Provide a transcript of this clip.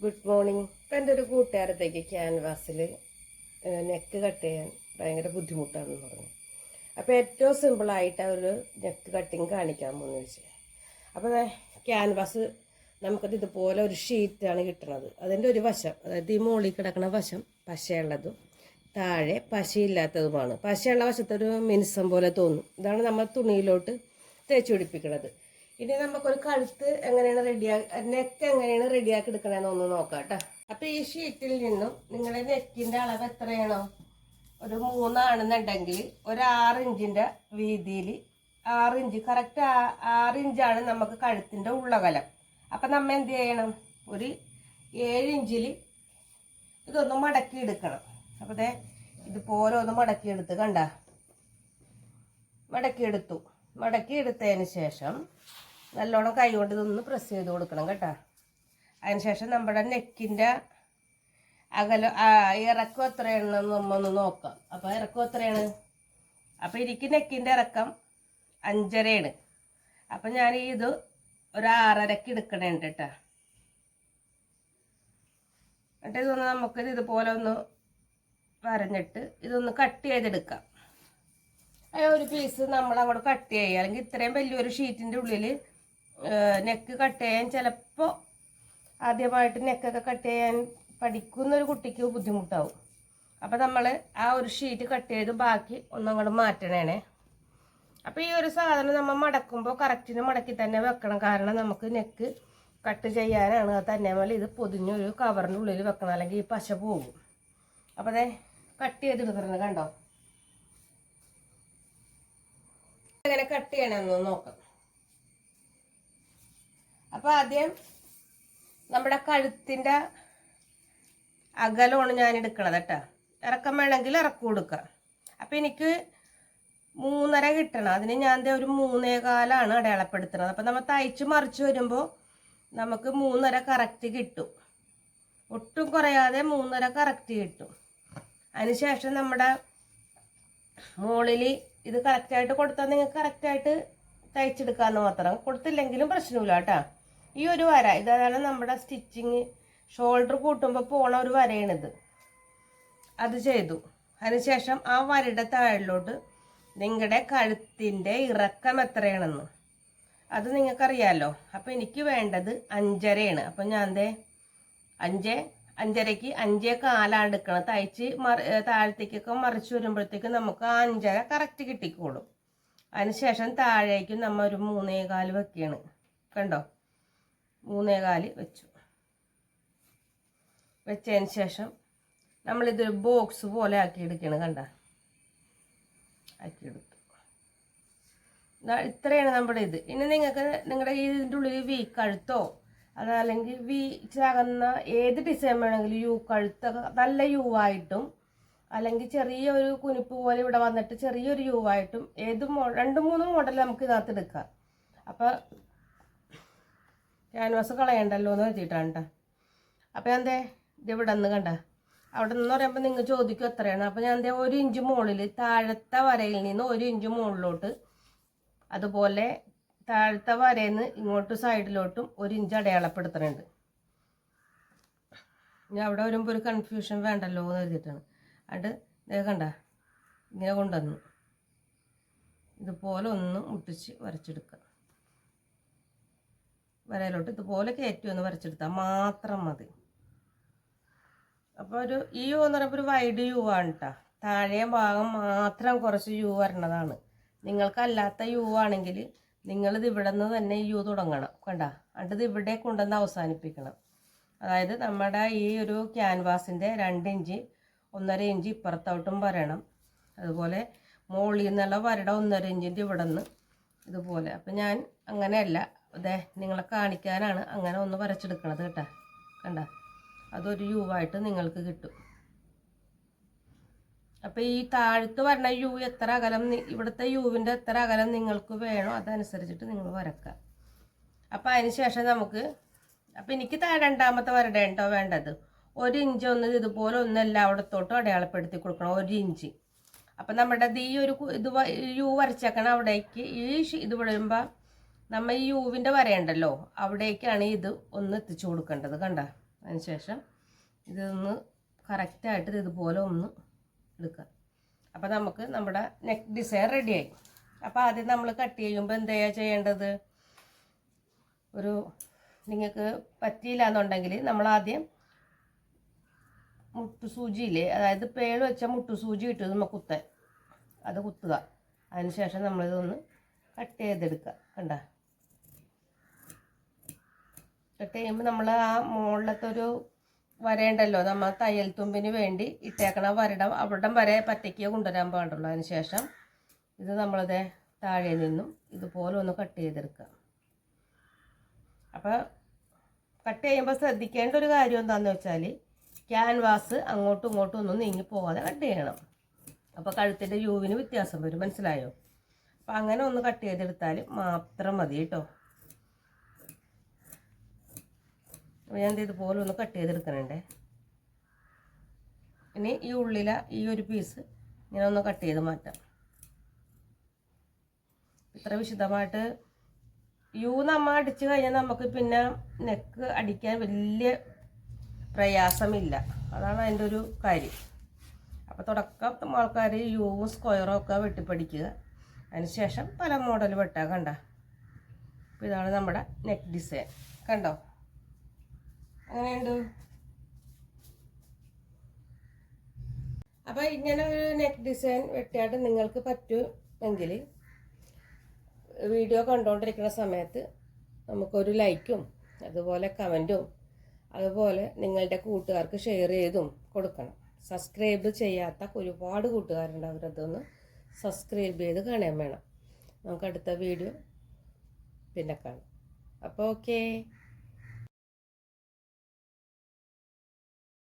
Good morning ഇപ്പം എന്റെ ഒരു കൂട്ടുകാരത്തേക്ക് ക്യാൻവാസിൽ നെക്ക് കട്ട് ചെയ്യാൻ ഭയങ്കര ബുദ്ധിമുട്ടാണെന്ന് പറഞ്ഞു. അപ്പോൾ ഏറ്റവും സിമ്പിളായിട്ട് അവർ നെക്ക് കട്ടിങ് കാണിക്കാൻ പോകുന്നു വെച്ചാൽ അപ്പോൾ ക്യാൻവാസ് നമുക്കത് ഇതുപോലെ ഒരു ഷീറ്റാണ് കിട്ടുന്നത് അതിന്റെ ഒരു വശം അതായത് ഈ മുകളിൽ കിടക്കുന്ന വശം പശയുള്ളതും താഴെ പശയില്ലാത്തതുമാണ്. പശയുള്ള വശത്തൊരു മിനുസം പോലെ തോന്നും. ഇതാണ് നമ്മൾ തുണിയിലോട്ട് തേച്ച് പിടിപ്പിക്കുന്നത് ഇനി നമുക്കൊരു കഴുത്ത് എങ്ങനെയാണ് റെഡിയാ നെക്ക് എങ്ങനെയാണ് റെഡിയാക്കി എടുക്കണമെന്ന് ഒന്ന് നോക്കാം കേട്ടോ അപ്പൊ ഈ ഷീറ്റിൽ നിന്നും നിങ്ങളുടെ നെക്കിന്റെ അളവ് എത്രയാണോ? ഒരു മൂന്നാണെന്നുണ്ടെങ്കിൽ ഒരു ആറ് ഇഞ്ചിന്റെ വീതിയിൽ ആറ് ഇഞ്ച്. കറക്റ്റ് ആറ് ഇഞ്ചാണ് നമുക്ക് കഴുത്തിന്റെ ഉള്ളകലം. അപ്പൊ നമ്മ എന്ത് ചെയ്യണം? ഒരു ഏഴ് ഇഞ്ചിൽ ഇതൊന്ന് മടക്കി എടുക്കണം അപ്പോൾ ദേ ഇതുപോലെ മടക്കി എടുത്ത് കണ്ട. മടക്കി എടുത്തു മടക്കി എടുത്തതിന് ശേഷം നല്ലോണം കൈ കൊണ്ട് ഇതൊന്ന് പ്രസ് ചെയ്ത് കൊടുക്കണം കേട്ടോ. അതിനുശേഷം നമ്മുടെ നെക്കിന്റെ അകല ഇറക്കം എത്രയാണെന്ന് നമ്മൊന്ന് നോക്കാം. അപ്പോൾ ഇറക്കം എത്രയാണ്? അപ്പോൾ എനിക്ക് നെക്കിന്റെ ഇറക്കം അഞ്ചരയാണ്. അപ്പം ഞാൻ ഇത് ഒരു ആറരക്ക് എടുക്കണുണ്ട് കേട്ടോ. എന്നിട്ട് ഇതൊന്ന് നമുക്ക് ഇതുപോലെ ഒന്ന് വരഞ്ഞിട്ട് ഇതൊന്ന് കട്ട് ചെയ്തെടുക്കാം. ഒരു പീസ് നമ്മൾ അങ്ങോട്ട് കട്ട് ചെയ്യുക അല്ലെങ്കിൽ ഇത്രയും വലിയൊരു ഷീറ്റിന്റെ ഉള്ളിൽ നെക്ക് കട്ട് ചെയ്യാൻ ചിലപ്പോൾ ആദ്യമായിട്ട് നെക്കൊക്കെ കട്ട് ചെയ്യാൻ പഠിക്കുന്ന ഒരു കുട്ടിക്ക് ബുദ്ധിമുട്ടാവും. അപ്പോൾ നമ്മൾ ആ ഒരു ഷീറ്റ് കട്ട് ചെയ്ത് ബാക്കി ഒന്നങ്ങോട്ട് മാറ്റണേണേ. അപ്പോൾ ഈ ഒരു സാധനം നമ്മൾ മടക്കുമ്പോൾ കറക്റ്റിന് മടക്കി തന്നെ വെക്കണം. കാരണം നമുക്ക് നെക്ക് കട്ട് ചെയ്യാനാണ്. അത് പോലെ ഇത് പൊതിഞ്ഞൊരു കവറിന്റെ ഉള്ളിൽ വെക്കണം. അല്ലെങ്കിൽ ഈ പശ പോകും. അപ്പോൾ അതെ കട്ട് ചെയ്തെടുക്കുന്നത് കണ്ടോ? അങ്ങനെ കട്ട് ചെയ്യണമെന്ന് നോക്കാം. അപ്പോൾ ആദ്യം നമ്മുടെ കഴുത്തിന്റെ അകലമാണ് ഞാൻ എടുക്കണത് കേട്ടോ. ഇറക്കം വേണമെങ്കിൽ ഇറക്കം കൊടുക്കുക അപ്പം എനിക്ക് മൂന്നര കിട്ടണം. അതിന് ഞാൻ ഒരു മൂന്നേകാലാണ് അടയാളപ്പെടുത്തുന്നത്. അപ്പം നമ്മൾ തയ്ച്ച് മറിച്ച് വരുമ്പോൾ നമുക്ക് മൂന്നര കറക്റ്റ് കിട്ടും. ഒട്ടും കുറയാതെ മൂന്നര കറക്റ്റ് കിട്ടും. അതിനുശേഷം നമ്മുടെ മുകളിൽ ഇത് കറക്റ്റായിട്ട് കൊടുത്താൽ നിങ്ങൾക്ക് കറക്റ്റായിട്ട് തയ്ച്ചെടുക്കാമെന്ന് മാത്രം. കൊടുത്തില്ലെങ്കിലും പ്രശ്നമില്ല കേട്ടോ. ഈ ഒരു വര ഇതാണ് നമ്മുടെ സ്റ്റിച്ചിങ് ഷോൾഡർ കൂട്ടുമ്പോൾ പോണ ഒരു വരയാണിത്. അത് ചെയ്തു. അതിനുശേഷം ആ വരയുടെ താഴിലോട്ട് നിങ്ങളുടെ കഴുത്തിന്റെ ഇറക്കം എത്രയാണെന്ന്. അത് നിങ്ങൾക്കറിയാമല്ലോ അപ്പോൾ എനിക്ക് വേണ്ടത് അഞ്ചരയാണ്. അപ്പം ഞാൻ എന്തേ അഞ്ച് അഞ്ചരയ്ക്ക് അഞ്ചേ കാലാണ് എടുക്കണം തയ്ച്ച് മറി താഴത്തേക്കൊക്കെ മറിച്ച് വരുമ്പോഴത്തേക്കും നമുക്ക് ആ അഞ്ചര കറക്റ്റ് കിട്ടിക്കോളും. അതിനുശേഷം താഴേക്കും നമ്മൾ ഒരു മൂന്നേ കാൽ വെക്കുകയാണ് കണ്ടോ? മൂന്നേ കാൽ വെച്ചു. വെച്ചതിന് ശേഷം നമ്മളിതൊരു ബോക്സ് പോലെ ആക്കി എടുക്കണം കണ്ട? ആക്കി എടുത്തു ഇത്രയാണ് നമ്മുടെ ഇത്. ഇനി നിങ്ങൾക്ക് നിങ്ങളുടെ ഇതിന്റെ ഉള്ളിൽ വി കഴുത്തോ അതല്ലെങ്കിൽ വി ചകന്ന ഏത് ഡിസൈൻ വേണമെങ്കിലും യു കഴുത്തൊക്കെ നല്ല യു ആയിട്ടും അല്ലെങ്കിൽ ചെറിയൊരു കുനിപ്പ് പോലെ ഇവിടെ വന്നിട്ട് ചെറിയൊരു യു ആയിട്ടും ഏത് രണ്ട് മൂന്ന് മോഡൽ നമുക്ക് ഇതിനകത്ത് എടുക്കാം. അപ്പോൾ ക്യാൻവാസ് കളയണ്ടല്ലോ എന്ന് വെച്ചിട്ടാണ് കേട്ടോ അപ്പോൾ ഞാൻ ഇത് ഇവിടെ നിന്ന് കണ്ട. അവിടെ നിന്ന് പറയുമ്പോൾ നിങ്ങൾ ചോദിക്കും എത്രയാണ്. അപ്പോൾ ഞാൻ ദേ ഒരു ഇഞ്ച് മുകളിൽ താഴത്തെ വരയിൽ നിന്ന് ഒരു ഇഞ്ച് മുകളിലോട്ട് അതുപോലെ താഴത്തെ വരയിൽ നിന്ന് ഇങ്ങോട്ട് സൈഡിലോട്ടും ഒരു ഇഞ്ച് അടയാളപ്പെടുത്തുന്നുണ്ട് ഞാൻ അവിടെ വരുമ്പോൾ ഒരു കൺഫ്യൂഷൻ വേണ്ടല്ലോ എന്ന് കരുതിയിട്ടാണ്. അത് ഇതേ കണ്ട ഇങ്ങനെ കൊണ്ടുവന്നു. ഇതുപോലെ ഒന്ന് മുട്ടിച്ച് വരച്ചെടുക്കുക വരയിലോട്ട് ഇതുപോലെ കയറ്റി ഒന്ന് വരച്ചെടുത്താൽ മാത്രം മതി. അപ്പോൾ ഒരു ഈ യു എന്ന് പറയുമ്പോൾ ഒരു വൈഡ് യു ആണ് കേട്ടോ താഴെ ഭാഗം മാത്രം കുറച്ച് യു വരണതാണ്. നിങ്ങൾക്കല്ലാത്ത യു ആണെങ്കിൽ നിങ്ങളിത് ഇവിടെ നിന്ന് തന്നെ യു തുടങ്ങണം കണ്ട. എന്നിട്ട് ഇവിടെ കൊണ്ടുവന്ന് അവസാനിപ്പിക്കണം. അതായത് നമ്മുടെ ഈ ഒരു ക്യാൻവാസിന്റെ രണ്ട് ഇഞ്ച് ഒന്നര ഇഞ്ച് ഇപ്പുറത്തോട്ടും വരണം. അതുപോലെ മുകളിൽ നിന്നുള്ള വരട ഒന്നര ഇഞ്ചിന്റെ ഇവിടെ നിന്ന് ഇതുപോലെ. അപ്പം ഞാൻ അങ്ങനെയല്ല അതെ നിങ്ങളെ കാണിക്കാനാണ് അങ്ങനെ ഒന്ന് വരച്ചെടുക്കണത് കേട്ടോ. കണ്ട? അതൊരു യുവായിട്ട് നിങ്ങൾക്ക് കിട്ടും. അപ്പം ഈ താഴത്ത് വരണ യു എത്ര അകലം ഇവിടുത്തെ യുവിന്റെ എത്ര അകലം നിങ്ങൾക്ക് വേണോ അതനുസരിച്ചിട്ട് നിങ്ങൾ വരക്കുക. അപ്പം അതിന് ശേഷം നമുക്ക് അപ്പം എനിക്ക് താഴെ രണ്ടാമത്തെ വരടേണ്ടോ വേണ്ടത്. ഒരു ഇഞ്ച് ഒന്ന് ഇതുപോലെ ഒന്ന് എല്ലായിടത്തോട്ടും അടയാളപ്പെടുത്തി കൊടുക്കണം ഒരു ഇഞ്ച്. അപ്പം നമ്മുടെ ഈ ഒരു ഇത് യു വരച്ചേക്കണം അവിടേക്ക് ഈ ഇത് വിടുമ്പോൾ നമ്മൾ ഈ യുവിന്റെ വരയുണ്ടല്ലോ അവിടേക്കാണ് ഇത് ഒന്ന് എത്തിച്ചു കൊടുക്കേണ്ടത് കണ്ട? അതിനുശേഷം ഇതൊന്ന് കറക്റ്റായിട്ട് ഇത് ഇതുപോലെ ഒന്ന് എടുക്കുക. അപ്പോൾ നമുക്ക് നമ്മുടെ നെക്ക് ഡിസൈൻ റെഡിയായി അപ്പോൾ ആദ്യം നമ്മൾ കട്ട് ചെയ്യുമ്പോൾ എന്താ ചെയ്യേണ്ടത്? ഒരു നിങ്ങൾക്ക് പറ്റിയില്ല എന്നുണ്ടെങ്കിൽ നമ്മൾ ആദ്യം മുട്ടുസൂചിയില്ലേ അതായത് പേൾ വെച്ച മുട്ടുസൂചി ഇട്ടത് നമുക്ക് കുത്താൻ. അത് കുത്തുക. അതിനുശേഷം നമ്മളിതൊന്ന് കട്ട് ചെയ്തെടുക്കുക. കണ്ട? കട്ട് കഴിയുമ്പോൾ നമ്മൾ ആ മുകളിലത്തെ ഒരു വരയുണ്ടല്ലോ നമ്മൾ തയ്യൽ തുമ്പിന് വേണ്ടി ഇട്ടേക്കണ വരടം അവിടം വരെ പറ്റയ്ക്ക് കൊണ്ടുവരാൻ പാടുള്ളൂ അതിന് ശേഷം. ഇത് നമ്മളത് താഴെ നിന്നും ഇതുപോലെ ഒന്ന് കട്ട് ചെയ്തെടുക്കുക. അപ്പോൾ കട്ട് ചെയ്യുമ്പോൾ ശ്രദ്ധിക്കേണ്ട ഒരു കാര്യം എന്താണെന്ന് വെച്ചാൽ ക്യാൻവാസ് അങ്ങോട്ടും ഇങ്ങോട്ടും ഒന്നും നീങ്ങി പോകാതെ കട്ട് ചെയ്യണം. അപ്പോൾ കഴുത്തിന്റെ യൂവിന് വ്യത്യാസം വരും മനസ്സിലായോ? അപ്പോൾ അങ്ങനെ ഒന്ന് കട്ട് ചെയ്തെടുത്താൽ മാത്രം മതി കേട്ടോ. അപ്പോൾ ഞാൻ ഇതുപോലെ ഒന്ന് കട്ട് ചെയ്തെടുക്കണുണ്ടേ ഇനി ഈ ഉള്ളില ഈ ഒരു പീസ് ഇങ്ങനെ ഒന്ന് കട്ട് ചെയ്ത് മാറ്റാം. ഇത്ര വിശദമായിട്ട് യു നമ്മൾ അടിച്ചു കഴിഞ്ഞാൽ നമുക്ക് പിന്നെ നെക്ക് അടിക്കാൻ വലിയ പ്രയാസമില്ല. അതാണ് അതിന്റെ ഒരു കാര്യം. അപ്പോൾ തുടക്കം ആൾക്കാർ യൂവും സ്ക്വയറും ഒക്കെ വെട്ടിപ്പടിക്കുക. അതിനുശേഷം പല മോഡൽ വെട്ടാ കണ്ട. അപ്പോൾ ഇതാണ് നമ്മുടെ നെക്ക് ഡിസൈൻ കണ്ടോ? അങ്ങനെയുണ്ട്. അപ്പോൾ ഇങ്ങനെ ഒരു നെക്ക് ഡിസൈൻ വെട്ടിയായിട്ട് നിങ്ങൾക്ക് പറ്റുമെങ്കിൽ വീഡിയോ കണ്ടുകൊണ്ടിരിക്കുന്ന സമയത്ത് നമുക്കൊരു ലൈക്കും അതുപോലെ കമന്റും അതുപോലെ നിങ്ങളുടെ കൂട്ടുകാർക്ക് ഷെയർ ചെയ്തും കൊടുക്കണം. സബ്സ്ക്രൈബ് ചെയ്യാത്ത ഒരുപാട് കൂട്ടുകാരുണ്ട് അവരതൊന്ന് സബ്സ്ക്രൈബ് ചെയ്ത് കാണാൻ വേണം. നമുക്ക് അടുത്ത വീഡിയോ പിന്നെ കാണാം. അപ്പോൾ ഓക്കേ.